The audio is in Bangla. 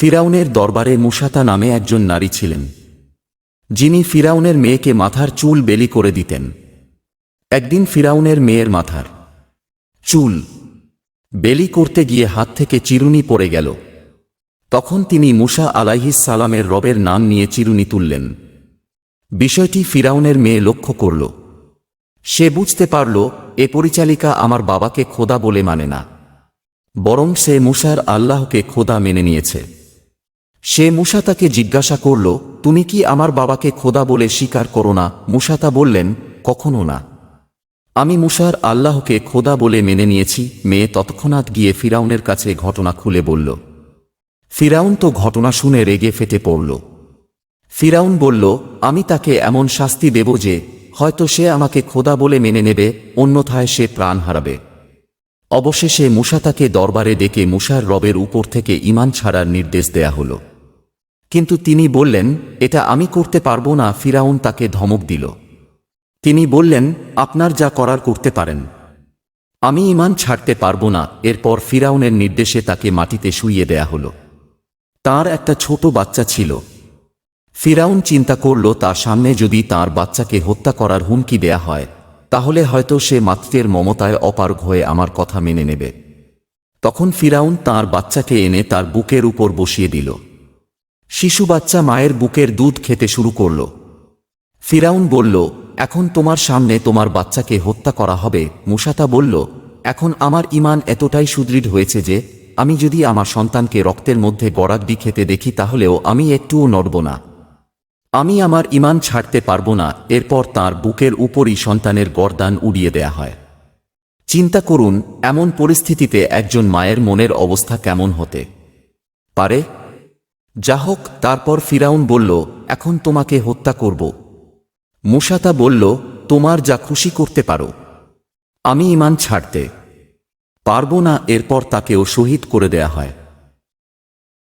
ফিরাউনের দরবারে মুসাতা নামে একজন নারী ছিলেন। যিনি ফিরাউনের মেয়েকে মাথার চুল বেলি করে দিতেন। একদিন ফিরাউনের মেয়ের মাথার চুল বেলি করতে গিয়ে হাত থেকে চিরুনি পড়ে গেল। তখন তিনি মুসা আলাইহিস সালামের রবের নাম নিয়ে চিরুনি তুললেন। বিষয়টি ফিরাউনের মেয়ে লক্ষ্য করল। সে বুঝতে পারল, এ পরিচালিকা আমার বাবাকে খোদা বলে মানে না। বরং সে মুসার আল্লাহকে খোদা মেনে নিয়েছে। সে মুসা তাকে জিজ্ঞাসা করল, তুমি কি আমার বাবাকে খোদা বলে স্বীকার করো না? মুসাতা বললেন, কখনো না। আমি মুসার আল্লাহকে খোদা বলে মেনে নিয়েছি। মেয়ে তৎক্ষণাৎ গিয়ে ফিরাউনের কাছে ঘটনা খুলে বলল। ফিরাউন তো ঘটনা শুনে রেগে ফেটে পড়ল। ফিরাউন বলল, আমি তাকে এমন শাস্তি দেব যে, হয়তো সে আমাকে খোদা বলে মেনে নেবে, অন্যথায় সে প্রাণ হারাবে। অবশেষে মুসা তাকে দরবারে ডেকে মুসার রবের উপর থেকে ইমান ছাড়ার নির্দেশ দেয়া হল। কিন্তু তিনি বললেন, এটা আমি করতে পারব না। ফিরাউন তাকে ধমক দিল। তিনি বললেন, আপনার যা করার করতে পারেন। আমি ইমান ছাড়তে পারব না। এরপর ফিরাউনের নির্দেশে তাকে মাটিতে শুইয়ে দেয়া হল। তার একটা ছোট বাচ্চা ছিল। ফিরাউন চিন্তা করল, তার সামনে যদি তার বাচ্চাকে হত্যা করার হুমকি দেয়া হয়, তাহলে হয়তো সে মাতৃের মমতায় অপারগ হয়ে আমার কথা মেনে নেবে। তখন ফিরাউন তার বাচ্চাকে এনে তার বুকের উপর বসিয়ে দিল। শিশু বাচ্চা মায়ের বুকের দুধ খেতে শুরু করল। ফিরাউন বলল, এখন তোমার সামনে তোমার বাচ্চাকে হত্যা করা হবে। মুসাতা বলল, এখন আমার ইমান এতটাই সুদৃঢ় হয়েছে যে, আমি যদি আমার সন্তানকে রক্তের মধ্যে গড়াগডি খেতে দেখি তাহলেও আমি একটুও নড়ব না। আমি আমার ইমান ছাড়তে পারব না। এরপর তার বুকের উপরই সন্তানের গরদান উড়িয়ে দেয়া হয়। চিন্তা করুন, এমন পরিস্থিতিতে একজন মায়ের মনের অবস্থা কেমন হতে পারে? যা হোক, তারপর ফিরাউন বলল, এখন তোমাকে হত্যা করব। মুসাতা বলল, তোমার যা খুশি করতে পারো। আমি ইমান ছাড়তে পারব না, এরপর তাকেও শহীদ করে দেয়া হয়।